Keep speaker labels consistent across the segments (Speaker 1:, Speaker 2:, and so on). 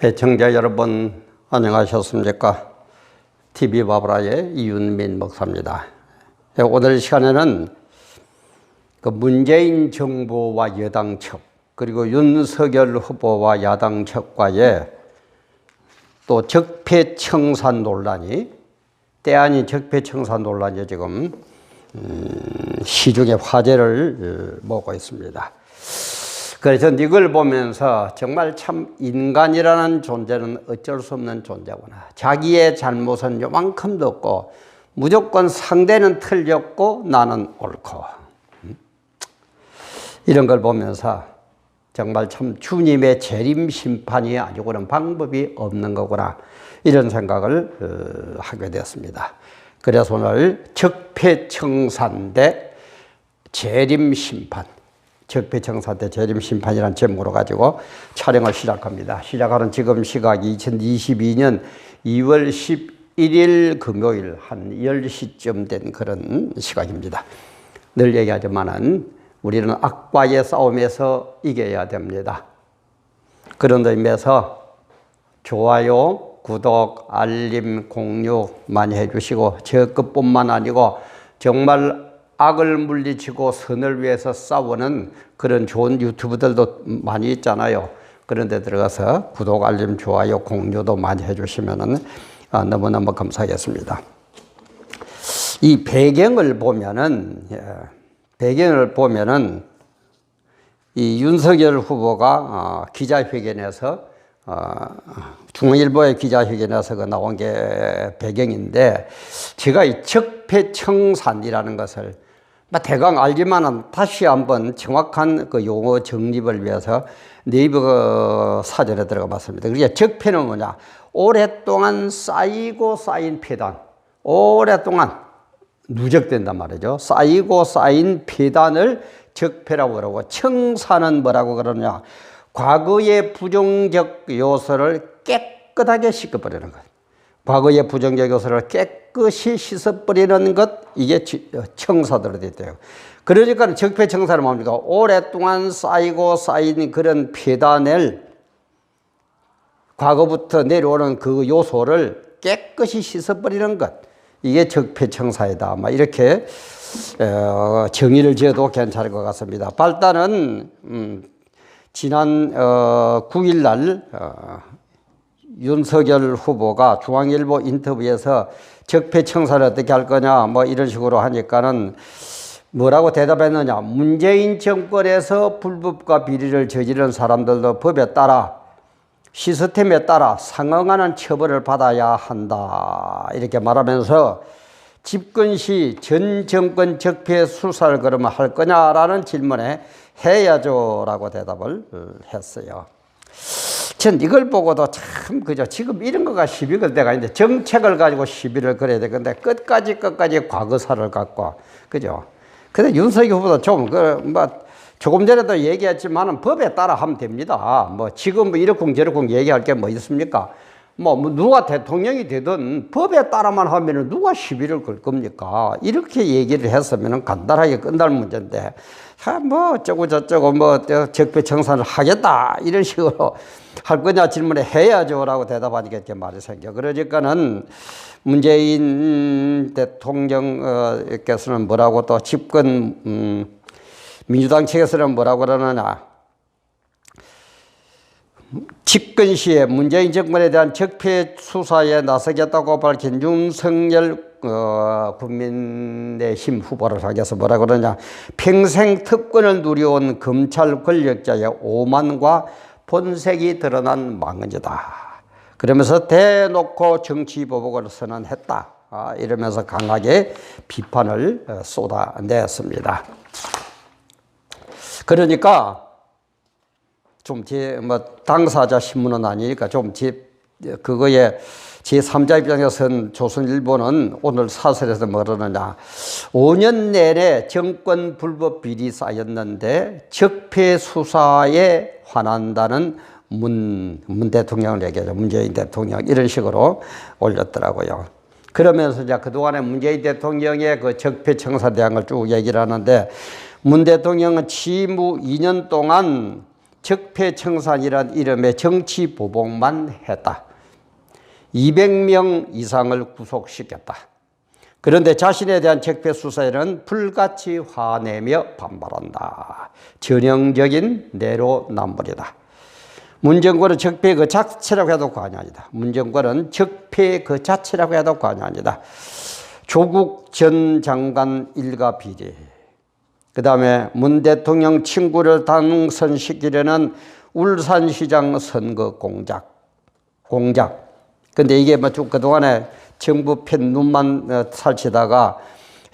Speaker 1: 애청자 여러분 안녕하셨습니까? TV 바브라의 이윤민 목사입니다. 예, 오늘 시간에는 그 문재인 정부와 여당 측 그리고 윤석열 후보와 야당 측과의 또 적폐 청산 논란이 때 아닌 적폐 청산 논란이 지금 음, 시중에 화제를 어, 모고 있습니다. 그래서 이걸 보면서 정말 참 인간이라는 존재는 어쩔 수 없는 존재구나. 자기의 잘못은 요만큼도 없고 무조건 상대는 틀렸고 나는 옳고. 음? 이런 걸 보면서 정말 참 주님의 재림 심판이 아니고는 방법이 없는 거구나. 이런 생각을 어, 하게 되었습니다. 그래서 오늘 적폐청산 대 재림 심판. 적폐청산 대 재림 심판이라는 제목으로 가지고 촬영을 시작합니다. 시작하는 지금 시각이 2022년 2월 11일 금요일 한 10시쯤 된 그런 시각입니다. 늘 얘기하지만은 우리는 악과의 싸움에서 이겨야 됩니다. 그런 의미에서 좋아요, 구독, 알림, 공유 많이 해주시고 저 것뿐만 아니고 정말 악을 물리치고 선을 위해서 싸우는 그런 좋은 유튜브들도 많이 있잖아요. 그런 데 들어가서 구독, 알림, 좋아요, 공유도 많이 해주시면 너무너무 감사하겠습니다. 이 배경을 보면은, 예, 배경을 보면은 이 윤석열 후보가 어, 기자회견에서 어, 중앙일보의 기자회견에서 그 나온 게 배경인데 제가 이 적폐청산이라는 것을 뭐 대강 알지만은 다시 한번 정확한 그 용어 정립을 위해서 네이버 그 사전에 들어가 봤습니다. 그게 적폐는 뭐냐? 오랫동안 쌓이고 쌓인 폐단. 오랫동안 누적된단 말이죠. 쌓이고 쌓인 폐단을 적폐라고 그러고 청산은 뭐라고 그러냐? 과거의 부정적 요소를 깨끗하게 씻어버리는 것. 과거의 부정적 요소를 깨끗 이 씻어버리는 것, 이게 청사들로 되어 있대요. 그러니까 적폐청사는 뭡니까? 오랫동안 쌓이고 쌓인 그런 폐단을 과거부터 내려오는 그 요소를 깨끗이 씻어버리는 것. 이게 적폐청사이다. 막 이렇게 어, 정의를 지어도 괜찮을 것 같습니다. 발단은 음, 지난 어, 9일 날 어, 윤석열 후보가 중앙일보 인터뷰에서 적폐청사를 어떻게 할 거냐 뭐 이런 식으로 하니까는 뭐라고 대답했느냐 문재인 정권에서 불법과 비리를 저지른 사람들도 법에 따라 시스템에 따라 상응하는 처벌을 받아야 한다 이렇게 말하면서 집권 시 전 정권 적폐 수사를 그러면 할 거냐라는 질문에 해야죠 라고 대답을 했어요. 전 이걸 보고도 참 그죠. 지금 이런 거가 시비 걸 때가 있는데 정책을 가지고 시비를 걸어야 되는데 끝까지 끝까지 과거사를 갖고 그죠. 근데 윤석열 후보도 좀그뭐 조금 전에도 얘기했지만은 법에 따라 하면 됩니다. 뭐 지금 뭐 이렇쿵 저렇쿵 얘기할 게 뭐 있습니까? 뭐, 뭐 누가 대통령이 되든 법에 따라만 하면은 누가 시비를 걸 겁니까? 이렇게 얘기를 했으면은 간단하게 끝날 문제인데, 아, 뭐 어쩌고 저쩌고 뭐 적폐청산을 하겠다 이런 식으로 할 거냐 질문에 해야죠 라고 대답하니까 이렇게 말이 생겨. 그러니까는 문재인 대통령께서는 뭐라고 또 집권 음, 민주당 측에서는 뭐라고 그러느냐. 집권 시에 문재인 정권에 대한 적폐 수사에 나서겠다고 밝힌 윤석열 어, 국민의힘 후보를 하겠서 뭐라 그러냐. 평생 특권을 누려온 검찰 권력자의 오만과 본색이 드러난 망언이다. 그러면서 대놓고 정치 보복을 선언했다. 아, 이러면서 강하게 비판을 어, 쏟아냈습니다. 그러니까 좀 제 뭐 당사자 신문은 아니니까 좀 제 그거에 제 3자 입장에서는 조선일보는 오늘 사설에서 뭐라느냐 5년 내내 정권 불법 비리 쌓였는데 적폐 수사에 환한다는 문, 문 대통령을 얘기하죠. 문재인 대통령 이런 식으로 올렸더라고요. 그러면서 이제 그동안에 문재인 대통령의 그 적폐 청사 대항을 쭉 얘기를 하는데 문 대통령은 취임 후 2년 동안 적폐청산이란 이름의 정치 보복만 했다. 200명 이상을 구속시켰다. 그런데 자신에 대한 적폐 수사에는 불같이 화내며 반발한다. 전형적인 내로남불이다. 문정권은 적폐 그 자체라고 해도 과언이 아니다. 문정권은 적폐 그 자체라고 해도 과언이 아니다. 조국 전 장관 일가 비리. 그 다음에 문 대통령 친구를 당선시키려는 울산시장 선거 공작. 공작. 근데 이게 뭐쭉 그동안에 정부 편 눈만 어, 살치다가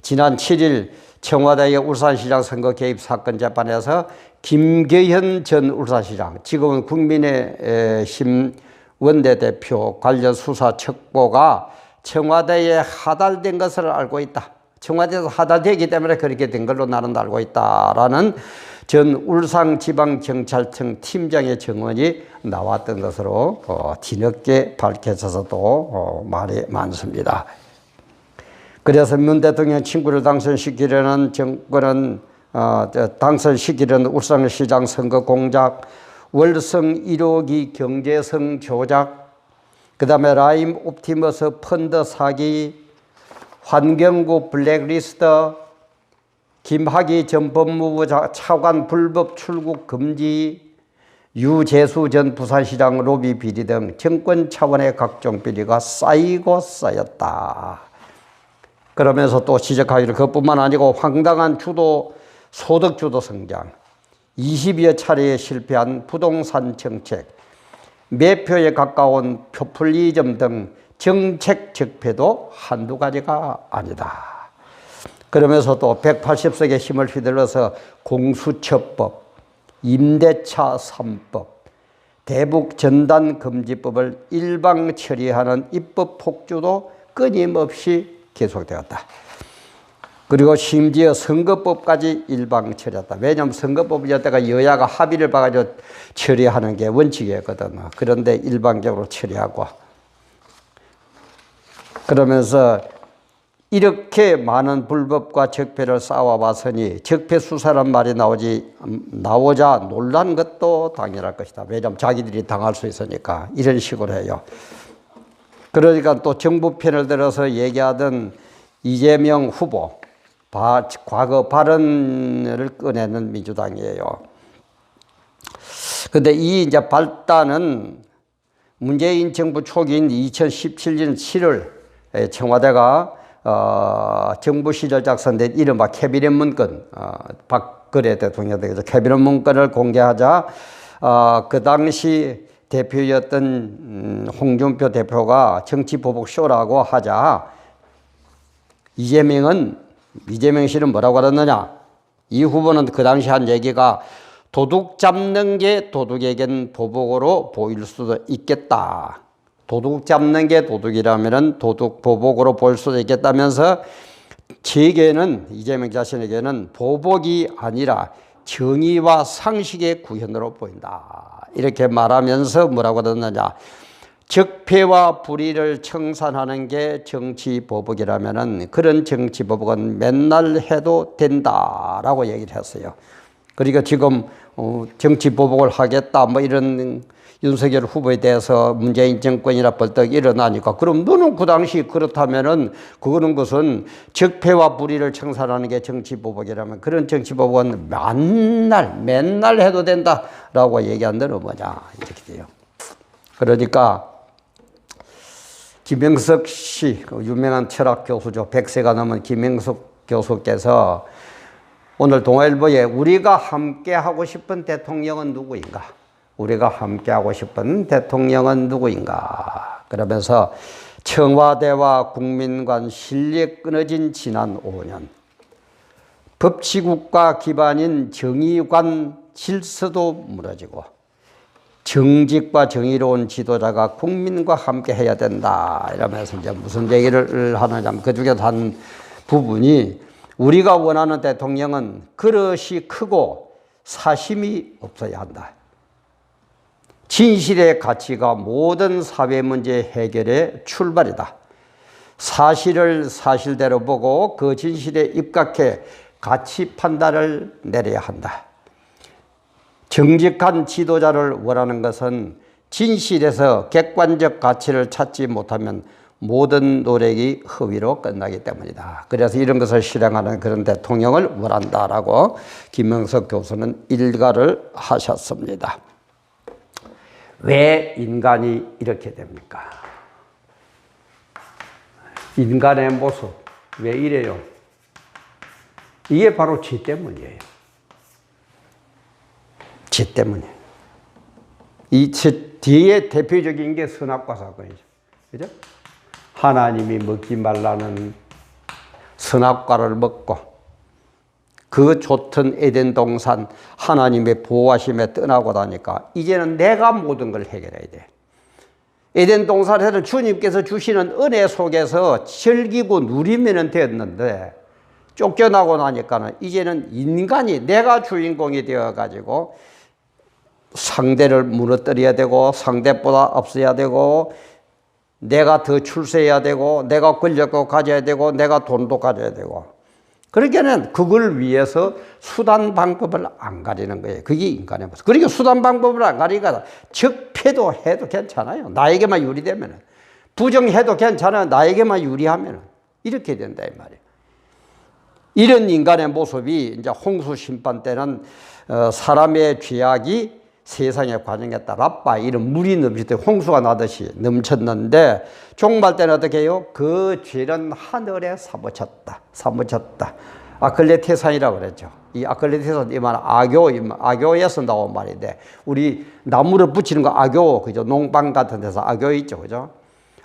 Speaker 1: 지난 7일 청와대의 울산시장 선거 개입 사건 재판에서 김계현 전 울산시장, 지금은 국민의힘 원내대표 관련 수사 첩보가 청와대에 하달된 것을 알고 있다. 청와대에서 하달되기 때문에 그렇게 된 걸로 나는 알고 있다라는 전 울산지방경찰청 팀장의 증언이 나왔던 것으로 어, 뒤늦게 밝혀져서도 어, 말이 많습니다. 그래서 문 대통령 친구를 당선시키려는 정권은 어, 당선시키려는 울산시장 선거 공작, 월성 1호기 경제성 조작, 그 다음에 라임 옵티머스 펀드 사기, 환경부 블랙리스트, 김학의 전 법무부 차관 불법 출국 금지, 유재수 전 부산시장 로비 비리 등 정권 차원의 각종 비리가 쌓이고 쌓였다. 그러면서 또 지적하기를 그것뿐만 아니고 황당한 주도 소득 주도 성장, 20여 차례에 실패한 부동산 정책, 매표에 가까운 표풀리즘 등 정책 적폐도 한두 가지가 아니다. 그러면서 또 180석의 힘을 휘둘러서 공수처법, 임대차 3법, 대북 전단 금지법을 일방 처리하는 입법 폭주도 끊임없이 계속되었다. 그리고 심지어 선거법까지 일방 처리했다. 왜냐하면 선거법이 여태가 여야가 합의를 봐가지고 처리하는 게 원칙이었거든. 그런데 일방적으로 처리하고 그러면서 이렇게 많은 불법과 적폐를 쌓아왔으니 적폐 수사란 말이 나오지 나오자 놀란 것도 당연할 것이다. 왜냐하면 자기들이 당할 수 있으니까 이런 식으로 해요. 그러니까 또 정부 편을 들어서 얘기하던 이재명 후보 바, 과거 발언을 꺼내는 민주당이에요. 근데 이 이제 발단은 문재인 정부 초기인 2017년 7월 청와대가 어, 정부 시절 작성된 이른바 캐비넷 문건, 어, 박근혜 대통령에서 캐비넷 문건을 공개하자, 어, 그 당시 대표였던 음, 홍준표 대표가 정치 보복 쇼라고 하자, 이재명은, 이재명 씨는 뭐라고 하았느냐? 이 후보는 그 당시 한 얘기가 도둑 잡는 게 도둑에겐 보복으로 보일 수도 있겠다. 도둑 잡는 게 도둑이라면 도둑 보복으로 볼 수도 있겠다면서 제게는 이재명 자신에게는 보복이 아니라 정의와 상식의 구현으로 보인다. 이렇게 말하면서 뭐라고 하느냐. 적폐와 불의를 청산하는 게 정치 보복이라면 그런 정치 보복은 맨날 해도 된다라고 얘기를 했어요. 그러니까 지금 어, 정치 보복을 하겠다 뭐 이런 윤석열 후보에 대해서 문재인 정권이나 벌떡 일어나니까 그럼 너는 그 당시 그렇다면은 그거는 것은 적폐와 불의를 청산하는 게 정치보복이라면 그런 정치보복은 맨날 맨날 해도 된다라고 얘기한 데는 뭐냐 이렇게 돼요. 그러니까 김영석 씨, 그 유명한 철학 교수죠. 100세가 넘은 김영석 교수께서 오늘 동아일보에 우리가 함께 하고 싶은 대통령은 누구인가? 우리가 함께하고 싶은 대통령은 누구인가? 그러면서 청와대와 국민 간 신뢰 끊어진 지난 5년. 법치국가 기반인 정의관 질서도 무너지고 정직과 정의로운 지도자가 국민과 함께 해야 된다. 이러면서 이제 무슨 얘기를 하느냐. 그 중에 한 부분이 우리가 원하는 대통령은 그릇이 크고 사심이 없어야 한다. 진실의 가치가 모든 사회 문제 해결의 출발이다. 사실을 사실대로 보고 그 진실에 입각해 가치 판단을 내려야 한다. 정직한 지도자를 원하는 것은 진실에서 객관적 가치를 찾지 못하면 모든 노력이 허위로 끝나기 때문이다. 그래서 이런 것을 실행하는 그런 대통령을 원한다라고 김명석 교수는 일가를 하셨습니다. 왜 인간이 이렇게 됩니까? 인간의 모습 왜 이래요? 이게 바로 지 때문이에요. 지 때문이에요. 이 뒤에 대표적인 게 선악과 사건이죠. 그죠? 하나님이 먹지 말라는 선악과를 먹고 그 좋던 에덴 동산 하나님의 보호하심에 떠나고 나니까 이제는 내가 모든 걸 해결해야 돼. 에덴 동산에서 주님께서 주시는 은혜 속에서 즐기고 누리면 되었는데 쫓겨나고 나니까는 이제는 인간이 내가 주인공이 되어 가지고 상대를 무너뜨려야 되고 상대보다 없어야 되고 내가 더 출세해야 되고 내가 권력도 가져야 되고 내가 돈도 가져야 되고 그러니까는 그걸 위해서 수단 방법을 안 가리는 거예요. 그게 인간의 모습. 그러니까 수단 방법을 안 가리니까 적폐도 해도 괜찮아요. 나에게만 유리되면 부정해도 괜찮아요. 나에게만 유리하면 이렇게 된다 이 말이에요. 이런 인간의 모습이 이제 홍수 심판 때는 어, 사람의 죄악이 세상의 과정에 따라 빠 이런 물이 넘칠 때 홍수가 나듯이 넘쳤는데 종말 때는 어떻게 해요? 그 죄는 하늘에 사무쳤다. 사무쳤다. 아클레테산이라고 그랬죠. 이 아클레테산 이 말 악교, 악교에서 나온 말인데 우리 나무를 붙이는 거 악교, 그죠? 농방 같은 데서 악교 있죠. 그죠?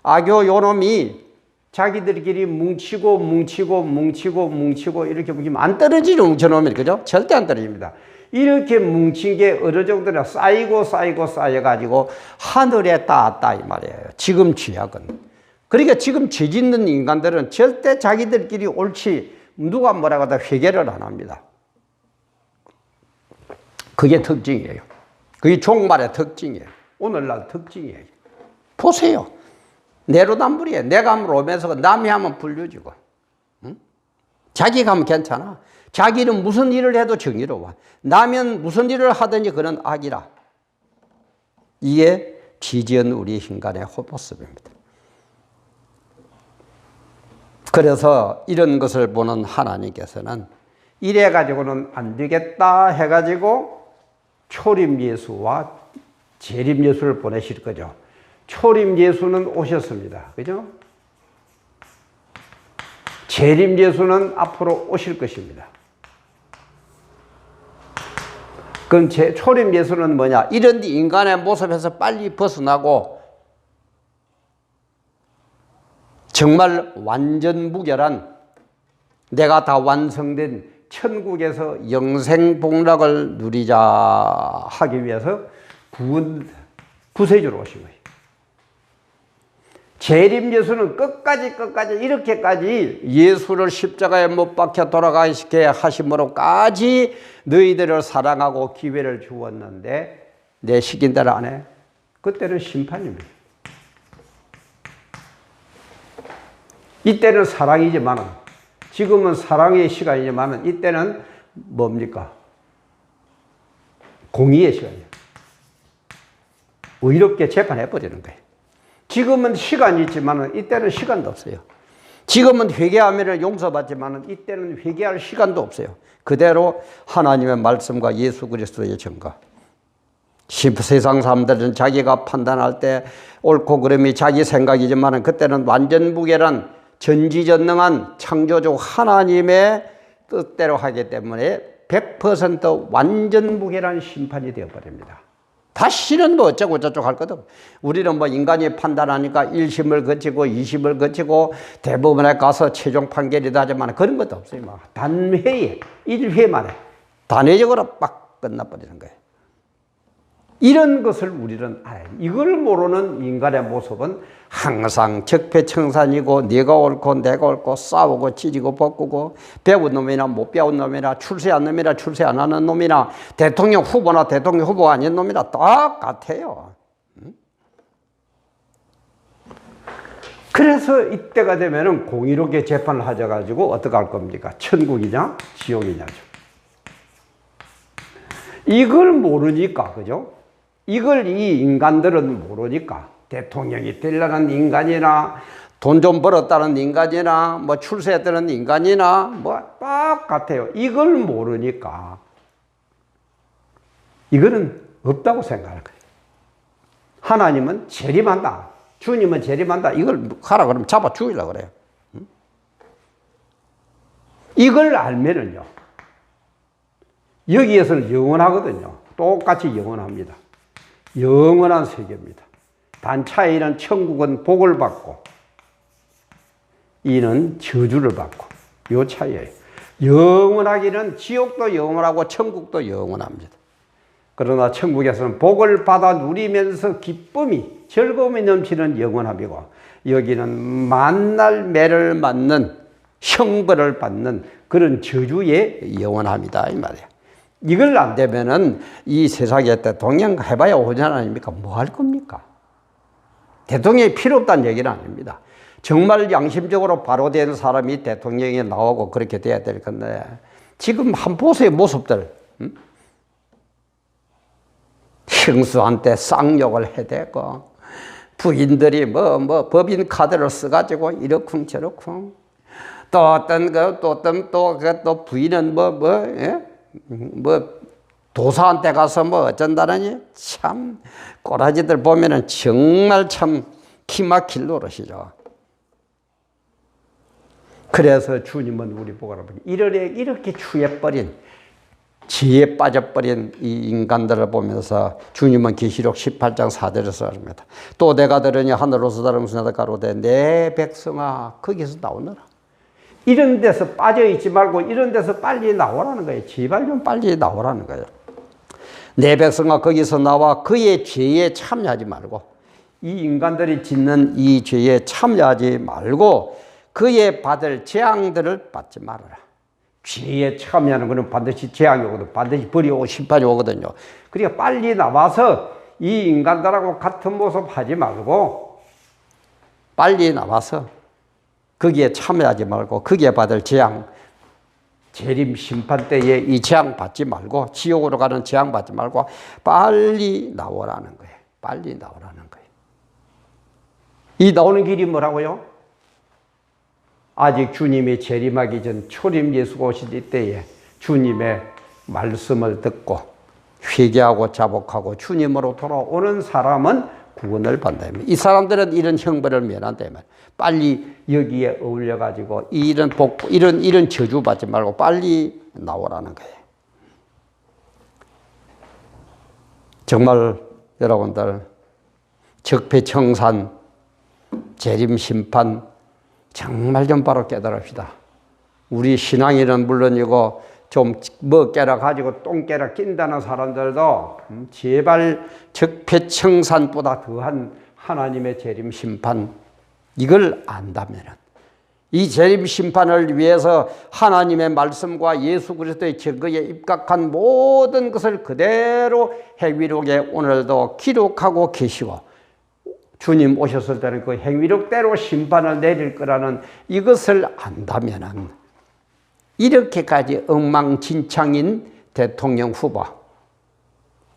Speaker 1: 악교 요놈이 자기들끼리 뭉치고 뭉치고 뭉치고 뭉치고 이렇게 뭉치면 안 떨어지는 저놈이 그죠? 절대 안 떨어집니다. 이렇게 뭉친 게 어느 정도나 쌓이고 쌓이고 쌓여가지고 하늘에 닿았다 이 말이에요. 지금 죄악은. 그러니까 지금 죄 짓는 인간들은 절대 자기들끼리 옳지 누가 뭐라고 다 회개를 안 합니다. 그게 특징이에요. 그게 종말의 특징이에요. 오늘날 특징이에요. 보세요. 내로남불이에요. 내가 하면 로맨스고 남이 하면 불려지고. 응? 자기가 하면 괜찮아. 자기는 무슨 일을 해도 정의로워. 나면 무슨 일을 하든지 그는 악이라. 이게 지지은 우리 인간의 모습입니다. 그래서 이런 것을 보는 하나님께서는 이래 가지고는 안 되겠다 해 가지고 초림 예수와 재림 예수를 보내실 거죠. 초림 예수는 오셨습니다. 그죠? 재림 예수는 앞으로 오실 것입니다. 그럼 제 초림 예수는 뭐냐? 이런 인간의 모습에서 빨리 벗어나고 정말 완전 무결한 내가 다 완성된 천국에서 영생 복락을 누리자 하기 위해서 구원 구세주로 오신 거예요. 재림 예수는 끝까지 끝까지 이렇게까지 예수를 십자가에 못 박혀 돌아가시게 하심으로까지 너희들을 사랑하고 기회를 주었는데 내 시킨 대로 안 해. 그때는 심판입니다. 이때는 사랑이지만 지금은 사랑의 시간이지만 이때는 뭡니까? 공의의 시간이에요. 의롭게 재판해 버리는 거예요. 지금은 시간이 있지만 이때는 시간도 없어요. 지금은 회개하면 용서받지만 이때는 회개할 시간도 없어요. 그대로 하나님의 말씀과 예수 그리스도의 증거. 세상 사람들은 자기가 판단할 때 옳고 그름이 자기 생각이지만 그때는 완전 무결한 전지전능한 창조주 하나님의 뜻대로 하기 때문에 100% 완전 무결한 심판이 되어버립니다. 다시는 뭐 어쩌고 저쩌고 할 것도 우리는 뭐 인간이 판단하니까 1심을 거치고 2심을 거치고 대법원에 가서 최종 판결이다 하지만 그런 것도 없어요. 뭐 단회에 1회 만에 단회적으로 빡 끝나버리는 거예요. 이런 것을 우리는 알아요. 이걸 모르는 인간의 모습은 항상 적폐청산이고 네가 옳고 내가 옳고 싸우고 찌르고 볶고 배운 놈이나 못 배운 놈이나 출세한 놈이나 출세 안 하는 놈이나 대통령 후보나 대통령 후보 아닌 놈이나 똑같아요. 그래서 이때가 되면은 공의롭게 재판을 하셔가지고 어떻게 할 겁니까? 천국이냐 지옥이냐죠. 이걸 모르니까, 그죠? 이걸 이 인간들은 모르니까 대통령이 되려는 인간이나 돈 좀 벌었다는 인간이나 뭐 출세했다는 인간이나 뭐 똑같아요. 이걸 모르니까 이거는 없다고 생각할 거예요. 하나님은 재림한다. 주님은 재림한다. 이걸 하라 그러면 잡아 죽이려고 그래요. 응? 이걸 알면은요. 여기에서는 영원하거든요. 똑같이 영원합니다. 영원한 세계입니다. 단 차이는 천국은 복을 받고 이는 저주를 받고 요 차이예요. 영원하기는 지옥도 영원하고 천국도 영원합니다. 그러나 천국에서는 복을 받아 누리면서 기쁨이 즐거움이 넘치는 영원함이고 여기는 만날 매를 맞는 형벌을 받는 그런 저주의 영원함이다 이 말이에요. 이걸 안 되면은 이 세상에 대통령 해봐야 5년 아닙니까? 뭐 할 겁니까? 대통령이 필요 없다는 얘기는 아닙니다. 정말 양심적으로 바로 된 사람이 대통령이 나오고 그렇게 돼야 될 건데 지금 한 보세요 모습들 음? 형수한테 쌍욕을 해대고 부인들이 뭐뭐 법인 카드를 써가지고 이러쿵 저러쿵 또 어떤 그 또 어떤 또또 부인은 뭐뭐 예? 뭐 도사한테 가서 뭐 어쩐다느니 참 꼬라지들 보면은 정말 참 키막힐 노릇이죠. 그래서 주님은 우리 보고 보니 이렇게 이렇게 추해버린 지에 빠져버린 이 인간들을 보면서 주님은 계시록 18장 4절에서 합니다. 또 내가 들으니 하늘로서 다른 무슨 가로되 내 백성아 거기서 나오너라. 이런 데서 빠져 있지 말고 이런 데서 빨리 나오라는 거예요. 제발 좀 빨리 나오라는 거예요. 내 백성아 거기서 나와 그의 죄에 참여하지 말고 이 인간들이 짓는 이 죄에 참여하지 말고 그의 받을 재앙들을 받지 말아라. 죄에 참여하는 것은 반드시 재앙이 오거든. 반드시 벌이 오고 심판이 오거든요. 그러니까 빨리 나와서 이 인간들하고 같은 모습 하지 말고 빨리 나와서 거기에 참여하지 말고 거기에 받을 재앙, 재림 심판 때에 이 재앙 받지 말고 지옥으로 가는 재앙 받지 말고 빨리 나오라는 거예요. 빨리 나오라는 거예요. 이 나오는 길이 뭐라고요? 아직 주님이 재림하기 전 초림 예수가 오실 때에 주님의 말씀을 듣고 회개하고 자복하고 주님으로 돌아오는 사람은 구원을 받는다. 이 사람들은 이런 형벌을 면한다면 빨리 여기에 어울려 가지고 이런 복 이런 이런 저주 받지 말고 빨리 나오라는 거예요. 정말 여러분들 적폐청산 재림 심판 정말 좀 바로 깨달읍시다. 우리 신앙인은 물론이고 좀 뭐 깨라 가지고 똥 깨라 낀다는 사람들도 음, 제발 적폐청산보다 더한 하나님의 재림 심판 이걸 안다면은. 이 재림 심판을 위해서 하나님의 말씀과 예수 그리스도의 증거에 입각한 모든 것을 그대로 해위록에 오늘도 기록하고 계시고 주님 오셨을 때는 그 행위력대로 심판을 내릴 거라는 이것을 안다면은 이렇게까지 엉망진창인 대통령 후보,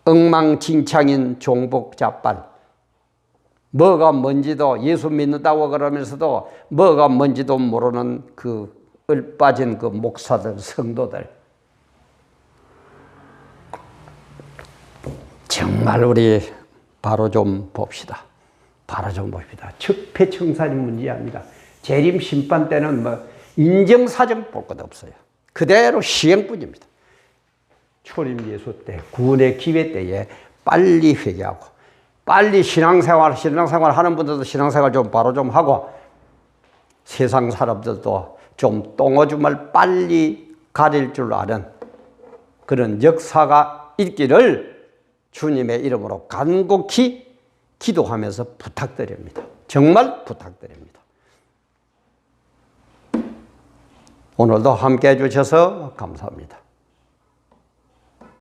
Speaker 1: 엉망진창인 종복자빨, 뭐가 뭔지도 예수 믿는다고 그러면서도 뭐가 뭔지도 모르는 그 을빠진 그 목사들, 성도들. 정말 우리 바로 좀 봅시다. 바로 좀 봅시다. 적폐청산이 문제합니다. 재림 심판 때는 뭐 인정사정 볼 것 없어요. 그대로 시행뿐입니다. 초림 예수 때, 구원의 기회 때에 빨리 회개하고, 빨리 신앙생활, 신앙생활 하는 분들도 신앙생활 좀 바로 좀 하고, 세상 사람들도 좀 똥오줌을 빨리 가릴 줄 아는 그런 역사가 있기를 주님의 이름으로 간곡히 기도하면서 부탁드립니다. 정말 부탁드립니다. 오늘도 함께 해주셔서 감사합니다.